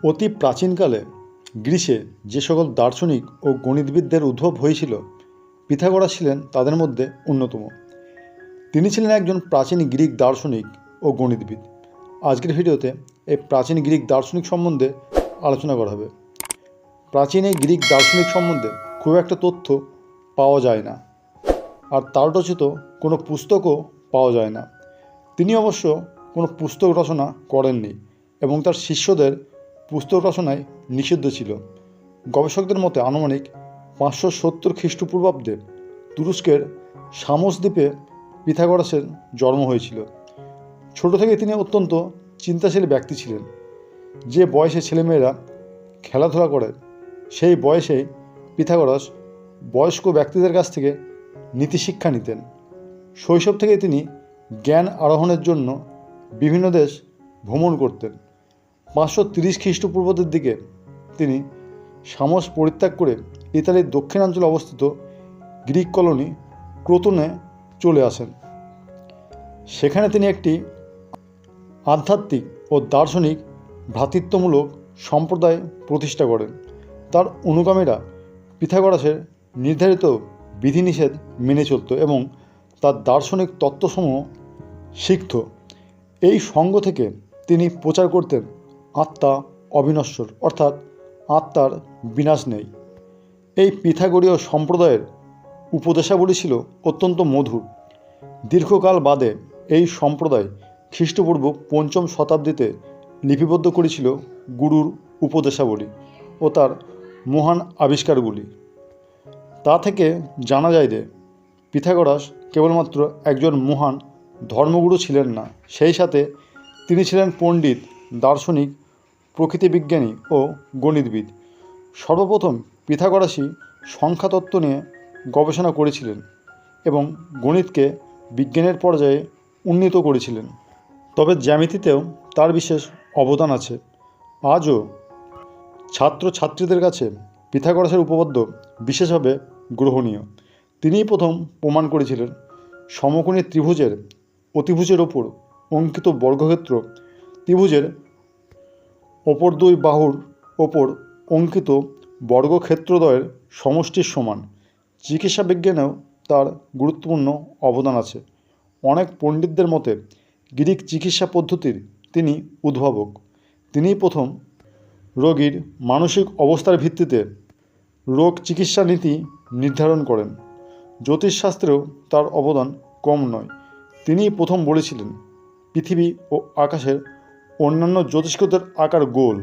অতি প্রাচীনকালে গ্রীসে যে সকল দার্শনিক ও গণিতবিদদের উদ্ভব হয়েছিল, পিথাগোরাস ছিলেন তাদের মধ্যে অন্যতম। তিনি ছিলেন একজন প্রাচীন গ্রিক দার্শনিক ও গণিতবিদ। আজকের ভিডিওতে এই প্রাচীন গ্রিক দার্শনিক সম্বন্ধে আলোচনা করা হবে। প্রাচীন এই গ্রিক দার্শনিক সম্বন্ধে খুব একটা তথ্য পাওয়া যায় না, আর তার রচিত কোনো পুস্তকও পাওয়া যায় না। তিনি অবশ্য কোনো পুস্তক রচনা করেননি এবং তার শিষ্যদের পুস্তক রচনায় নিষিদ্ধ ছিল। গবেষকদের মতে আনুমানিক পাঁচশো সত্তর খ্রিস্টপূর্বাব্দে তুরস্কের সামস দ্বীপে পিথাগোরাসের জন্ম হয়েছিল। ছোট থেকে তিনি অত্যন্ত চিন্তাশীল ব্যক্তি ছিলেন। যে বয়সে ছেলেমেয়েরা খেলাধুলা করে, সেই বয়সেই পিথাগোরাস বয়স্ক ব্যক্তিদের কাছ থেকে নীতিশিক্ষা নিতেন। শৈশব থেকে তিনি জ্ঞান আরোহণের জন্য বিভিন্ন দেশ ভ্রমণ করতেন। পাঁচশো তিরিশ খ্রিস্টপূর্বদের দিকে তিনি সামস পরিত্যাগ করে ইতালির দক্ষিণাঞ্চলে অবস্থিত গ্রিক কলোনি ক্রোতনে চলে আসেন। সেখানে তিনি একটি আধ্যাত্মিক ও দার্শনিক ভ্রাতৃত্বমূলক সম্প্রদায় প্রতিষ্ঠা করেন। তার অনুগামীরা পিথাগোরাসের নির্ধারিত বিধিনিষেধ মেনে চলত এবং তার দার্শনিক তত্ত্বসমূহ শিখত। এই সঙ্গ থেকে তিনি প্রচার করতেন আত্মা অবিনশ্বর, অর্থাৎ আত্মার বিনাশ নেই। এই পিথাগোরীয় সম্প্রদায়ের উপদেশাবলী ছিল অত্যন্ত মধুর। দীর্ঘকাল বাদে এই সম্প্রদায় খ্রিস্টপূর্ব পঞ্চম শতাব্দীতে লিপিবদ্ধ করেছিল গুরুর উপদেশাবলী ও তার মহান আবিষ্কারগুলি। তা থেকে জানা যায় যে পিথাগোরাস কেবলমাত্র একজন মহান ধর্মগুরু ছিলেন না, সেই সাথে তিনি ছিলেন পণ্ডিত, দার্শনিক প্রকৃতিবিজ্ঞানী ও গণিতবিদ। সর্বপ্রথম পিথাগোরাসই সংখ্যাতত্ত্ব নিয়ে গবেষণা করেছিলেন এবং গণিতকে বিজ্ঞানের পর্যায়ে উন্নীত করেছিলেন। তবে জ্যামিতিতেও তার বিশেষ অবদান আছে। আজও ছাত্র ছাত্রীদের কাছে পিথাগোরাসের উপপাদ্য বিশেষভাবে গ্রহণীয়। তিনিই প্রথম প্রমাণ করেছিলেন সমকোণী ত্রিভুজের অতিভুজের ওপর অঙ্কিত বর্গক্ষেত্র। ত্রিভুজের ওপর দুই বাহুর ওপর অঙ্কিত বর্গক্ষেত্রদ্বয়ের সমষ্টির সমান। চিকিৎসা বিজ্ঞানেও তার গুরুত্বপূর্ণ অবদান আছে। অনেক পণ্ডিতদের মতে, গ্রিক চিকিৎসা পদ্ধতির তিনি উদ্ভাবক। তিনি প্রথম রোগীর মানসিক অবস্থার ভিত্তিতে রোগ চিকিৎসা নীতি নির্ধারণ করেন। জ্যোতিষশাস্ত্রেও তার অবদান কম নয়। তিনিই প্রথম বলেছিলেন, পৃথিবী ও আকাশের অন্যান্য জ্যোতিষ্কদের আকার গোল।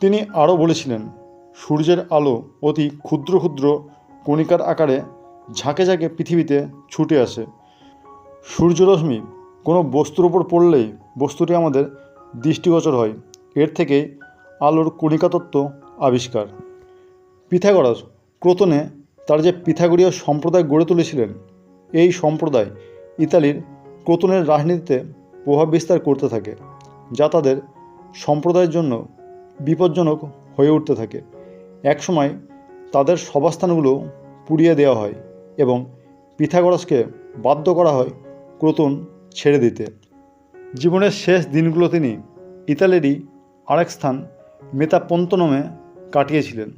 তিনি আরও বলেছিলেন, সূর্যের আলো অতি ক্ষুদ্র ক্ষুদ্র কণিকার আকারে ঝাঁকে ঝাঁকে পৃথিবীতে ছুটে আসে। সূর্যরশ্মি কোনো বস্তুর ওপর পড়লেই বস্তুটি আমাদের দৃষ্টিগোচর হয়। এর থেকে আলোর কণিকাতত্ত্ব আবিষ্কার। পিথাগোরাস ক্রোতনে তার যে পিথাগোরীয় সম্প্রদায় গড়ে তুলেছিলেন, এই সম্প্রদায় ইতালির ক্রোতনের রাজনীতিতে প্রভাব বিস্তার করতে থাকে। যা তাদের সম্প্রদায়ের জন্য বিপজ্জনক হয়ে উঠতে থাকে। একসময় তাদের সভাস্থানগুলো পুড়িয়ে দেওয়া হয় এবং পিথাগোরাসকে বাধ্য করা হয় ক্রোতন ছেড়ে দিতে। জীবনের শেষ দিনগুলো তিনি ইতালিরই আরেক স্থান মেতাপন্তনমে কাটিয়েছিলেন।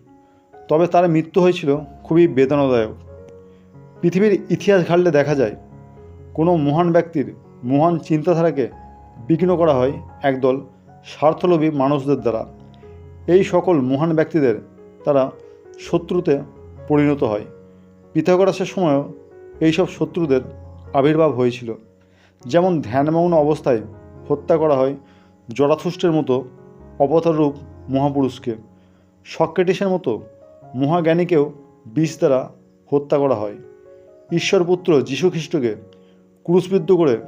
তবে তার মৃত্যু হয়েছিল খুবই বেদনাদায়ক। পৃথিবীর ইতিহাস ঘাটলে দেখা যায়, কোনো মহান ব্যক্তির মহান চিন্তাধারাকে বিঘ্ন করা হয় একদল স্বার্থলোভী মানুষদের দ্বারা। এই সকল মহান ব্যক্তিদের তারা শত্রুতে পরিণত হয়। পিথাগোরাসের সময়ও এইসব শত্রুদের আবির্ভাব হয়েছিল। যেমন ধ্যানমগ্ন অবস্থায় হত্যা করা হয় জরাথুষ্টের মতো অবতাররূপ মহাপুরুষকে। সক্রেটিসের মতো মহাজ্ঞানীকেও বিষ দ্বারা হত্যা করা হয়। ঈশ্বরপুত্র যীশুখ্রিস্টকে ক্রুশবিদ্ধ করে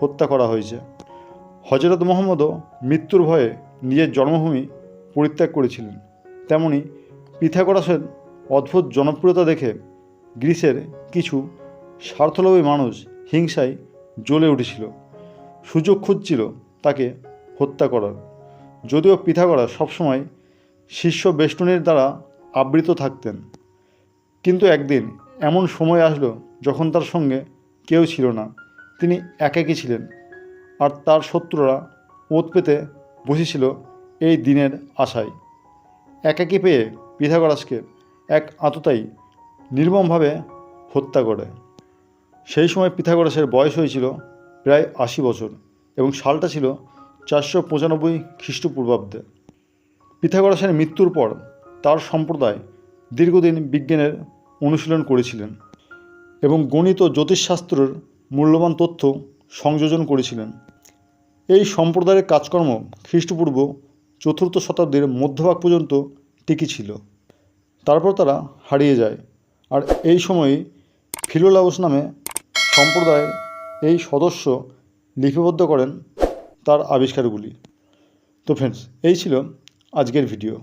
হত্যা করা হয়েছে। হজরত মোহাম্মদও মৃত্যুর ভয়ে নিজের জন্মভূমি পরিত্যাগ করেছিলেন। তেমনি পিথাগোরাসের অদ্ভুত জনপ্রিয়তা দেখে গ্রিসের কিছু স্বার্থলোভী মানুষ হিংসায় জ্বলে উঠেছিল। সুযোগ খুঁজছিল তাকে হত্যা করার। যদিও পিথাগোরা সবসময় শিষ্য বেষ্টনীর দ্বারা আবৃত থাকতেন। কিন্তু একদিন এমন সময় আসলো যখন তার সঙ্গে কেউ ছিল না। তিনি একাকী ছিলেন। আর তার শত্রুরা ওত পেতে বসেছিল এই দিনের আশায়। একাকি পেয়ে পিথাগোরাসকে এক আততায়ী নির্মমভাবে হত্যা করে। সেই সময় পিথাগোরাসের বয়স হয়েছিল প্রায় আশি বছর এবং সালটা ছিল চারশো পঁচানব্বই খ্রিস্টপূর্বাব্দে। পিথাগোরাসের মৃত্যুর পর তার সম্প্রদায় দীর্ঘদিন বিজ্ঞানের অনুশীলন করেছিলেন এবং গণিত ও জ্যোতিষশাস্ত্রের মূল্যবান তথ্য সংযোজন করেছিলেন। এই সম্প্রদায়ের কাজকর্ম খ্রিস্টপূর্ব চতুর্থ শতাব্দীর মধ্যভাগ পর্যন্ত টিকি ছিল। তারপর তারা হারিয়ে যায়। আর এই সময়ই ফিলোলাউস নামে সম্প্রদায়ের এই সদস্য লিপিবদ্ধ করেন তার আবিষ্কারগুলি। তো ফ্রেন্ডস এই ছিল আজকের ভিডিও